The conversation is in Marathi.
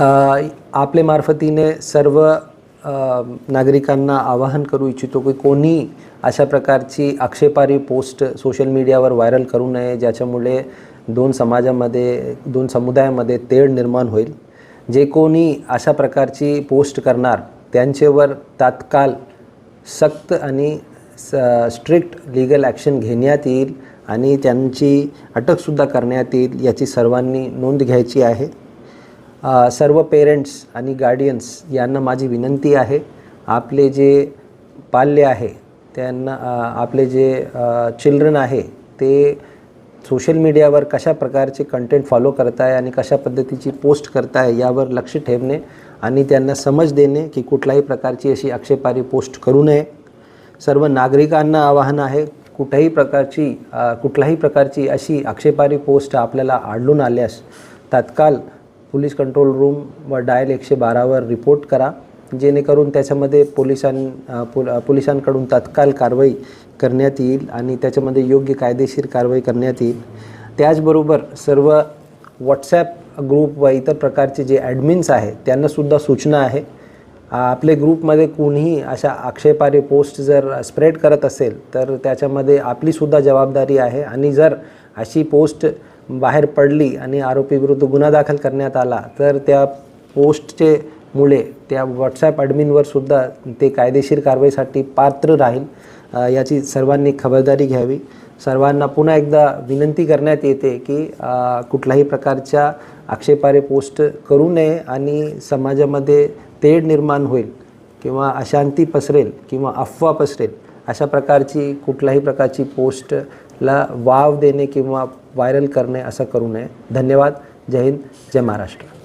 आपले मार्फतीने सर्व नागरिकांना आवाहन करू इच्छितो की कोणी अशा प्रकारची आक्षेपारी पोस्ट सोशल मीडियावर व्हायरल करू नये ज्याच्यामुळे दोन समाजामध्ये दोन समुदायामध्ये तेढ निर्माण होईल. जे कोणी अशा प्रकारची पोस्ट करणार त्यांच्यावर तात्काळ सक्त आणि स स्ट्रिक्ट लिगल ॲक्शन घेण्यात येईल आणि त्यांची अटकसुद्धा करण्यात येईल याची सर्वांनी नोंद घ्यायची आहे. सर्व पेरेंट्स आणि गार्डियन्स यांना माझी विनंती आहे. आपले जे पाल्य आहे त्यांना आपले जे चिल्ड्रन आहे ते सोशल मीडियावर कशा प्रकारचे कंटेंट फॉलो करताय आणि कशा पद्धतीची पोस्ट करताय यावर लक्ष ठेवणे आणि त्यांना समज देणे की कुठल्याही प्रकारची अशी आक्षेपारी पोस्ट करू नये. सर्व नागरिकांना आवाहन आहे कुठल्याही प्रकारची कुठल्याही प्रकारची अशी आक्षेपारी पोस्ट आपल्याला आढळून आल्यास तात्काळ पोलीस कंट्रोल रूम व डायल एकशे बारावर रिपोर्ट करा. जेणेकरून त्याच्यामध्ये पोलिसां पोल पोलिसांकडून तात्काळ कारवाई करण्यात येईल आणि त्याच्यामध्ये योग्य कायदेशीर कारवाई करण्यात येईल. त्याचबरोबर सर्व व्हॉट्सॲप ग्रुप व इतर प्रकारचे जे ॲडमिन्स आहे त्यांनासुद्धा सूचना आहे. आपले ग्रुपमध्ये कोणीही अशा आक्षेपारी पोस्ट जर स्प्रेड करत असेल तर त्याच्यामध्ये आपलीसुद्धा जबाबदारी आहे. आणि जर अशी पोस्ट बाहेर पडली आणि आरोपीविरुद्ध गुन्हा दाखल करण्यात आला तर त्या पोस्टचे मुळे त्या व्हॉट्सॲप ॲडमिनवर सुद्धा ते कायदेशीर कारवाईसाठी पात्र राहील याची सर्वांनी खबरदारी घ्यावी. सर्वांना पुन्हा एकदा विनंती करण्यात येते की कुठल्याही प्रकारच्या आक्षेपारे पोस्ट करू नये आणि समाजामध्ये तेढ निर्माण होईल किंवा अशांती पसरेल किंवा अफवा पसरेल अशा प्रकारची कुठल्याही प्रकारची पोस्टला वाव देणे किंवा व्हायरल करणे असं करू नये. धन्यवाद. जय हिंद. जय महाराष्ट्र.